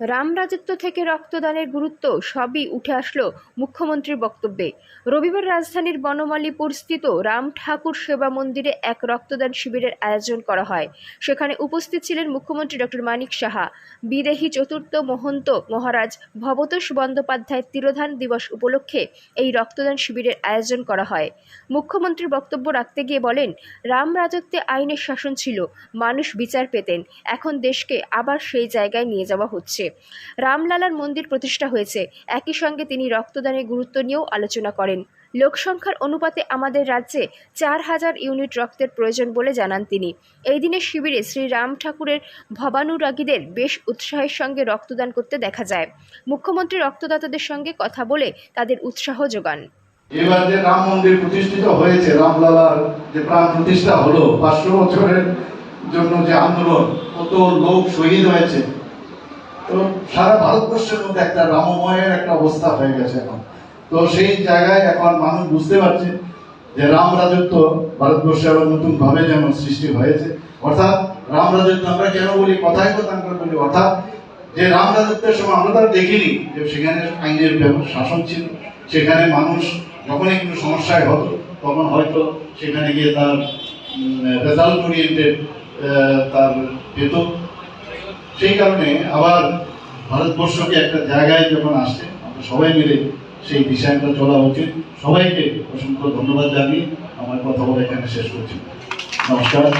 রাম রাজত্ব থেকে রক্তদানের গুরুত্ব সবই উঠে আসলো মুখ্যমন্ত্রীর বক্তব্যে। রবিবার রাজধানীর বনমালীপুর স্থিত রাম ঠাকুর সেবা মন্দিরে এক রক্তদান শিবিরের আয়োজন করা হয়। সেখানে উপস্থিত ছিলেন মুখ্যমন্ত্রী ডক্টর মানিক সাহা, বিদেহী চতুর্থ মহন্ত মহারাজ ভবতোষ বন্দ্যোপাধ্যায়ের তিরোধান দিবস উপলক্ষে এই রক্তদান শিবিরের আয়োজন করা হয়। মুখ্যমন্ত্রীর বক্তব্য রাখতে গিয়ে বলেন, রাম রাজত্বে আইনের শাসন ছিল, মানুষ বিচার পেতেন, এখন দেশকে আবার সেই জায়গায় নিয়ে যাওয়া হচ্ছে। রামলালার মন্দির প্রতিষ্ঠা হয়েছে। একই সঙ্গে তিনি রক্তদানের গুরুত্ব নিয়েও আলোচনা করেন। লোকসংখ্যার অনুপাতে আমাদের রাজ্যে চার হাজার ইউনিট রক্তের প্রয়োজন বলে জানান তিনি। এই দিনের শিবিরে শ্রী রাম ঠাকুরের ভবানুরাগীদের বেশ উৎসাহের সঙ্গে রক্তদান করতে দেখা যায়। মুখ্যমন্ত্রী রক্তদাতাদের সঙ্গে কথা বলে তাদের উৎসাহ যোগান। এবার যে রাম মন্দির প্রতিষ্ঠিত হয়েছে, রামলালার যে প্রাণ প্রতিষ্ঠা হলো, পাঁচশো বছরের জন্য যে আন্দোলন, কত লোক শহীদ হয়েছে। তো সারা ভারতবর্ষের মধ্যে একটা রামময়ের একটা অবস্থা হয়ে গেছে এখন। তো সেই জায়গায় এখন মানুষ বুঝতে পারছে যে রাম রাজত্ব ভারতবর্ষে আবার নতুন ভাবে যেন সৃষ্টি হয়েছে। অর্থাৎ রাম রাজত্ব আমরা কেন বলি, কথায় কথা আমরা বলি? অর্থাৎ যে রাম রাজত্বের সময় আমরা তো আর দেখিনি যে সেখানে আইনের শাসন ছিল। সেখানে মানুষ যখনই কোনো সমস্যায় হতো, তখন হয়তো সেখানে গিয়ে তার রেজাল্ট ওরিয়েন্টেড তার পেত। সেই কারণে আবার ভারতবর্ষকে একটা জায়গায় যখন আসে, আমরা সবাই মিলে সেই বিষয়টা চলা উচিত। সবাইকে অসংখ্য ধন্যবাদ জানিয়ে আমার কথা বলে এখানে শেষ করছি। নমস্কার।